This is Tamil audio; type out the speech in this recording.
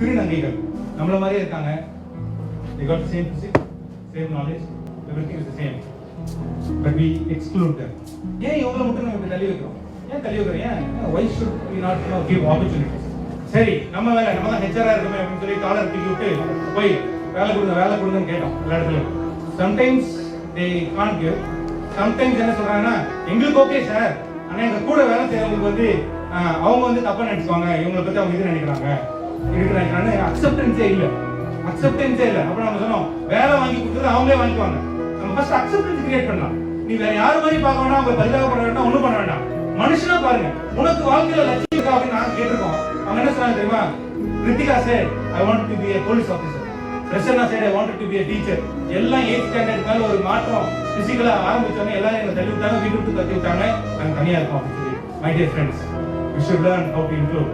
திருநங்கைகள் நம்மள மாதிரியே இருக்காங்க. They got the same physics same knowledge everything is the same. But we exclude them. ஏன் இவங்களை மட்டும் நம்ம இப்படி தள்ளி வைக்கிறோம்? ஏன் தள்ளி வைக்கிறோம்? ஏன்? why should we not you know, give opportunities? சரி நம்ம வேலை நம்ம தான் ஹெச்ஆரா இருக்கோமே அப்படின்னு சொல்லி காலர் தூக்கி விட்டு போய் வேலை கொடுங்க வேலை கொடுங்கன்னு கேட்டோம் எல்லா இடத்துலயும். Sometimes they can give sometimes என்ன சொல்றாங்கன்னா எங்களுக்கு ஓகே சார் ஆனா எங்க கூட வேலை செய்யறவங்களுக்கு வந்து அவங்க வந்து தப்பா நினைச்சுவாங்க இவங்களை பத்தி அவங்க இது நினைக்கிறாங்க. இருக்கு ஆனால் அக்செப்டன்ஸே இல்லை. அக்செப்டன்ஸே இல்லை. அப்போ நம்ம சொன்னோம் வேலை வாங்கி கொடுத்தது அவங்களே வாங்கிக்குவாங்க. நம்ம ஃபர்ஸ்ட் அக்செப்டன்ஸ் கிரியேட் பண்ணலாம். நீ வேற யார் மாதிரி பார்க்க வேண்டாம் அவங்க பரிதாபப்பட வேண்டாம் ஒன்றும் பண்ண வேண்டாம். மனுஷனா பாருங்க உனக்கு வாழ்க்கையில லட்சியம் இருக்கா அப்படின்னு நாங்க கேட்டிருக்கோம். அவங்க என்ன சொன்னாங்க தெரியுமா? Rithika sir I want to be a police officer Prasanna sir I want to be a teacher எல்லாம் ஏஜ் ஸ்டாண்டர்ட் மேல ஒரு மாற்றம் பிசிக்கலா ஆரம்பிச்சோன்னே எல்லாரும் எங்களை தள்ளி விட்டாங்க வீட்டு விட்டு தள்ளி விட்டாங்க. நாங்க தனியா இருக்கோம் அப்படின்னு சொல்லி. My dear friends we should learn how to improve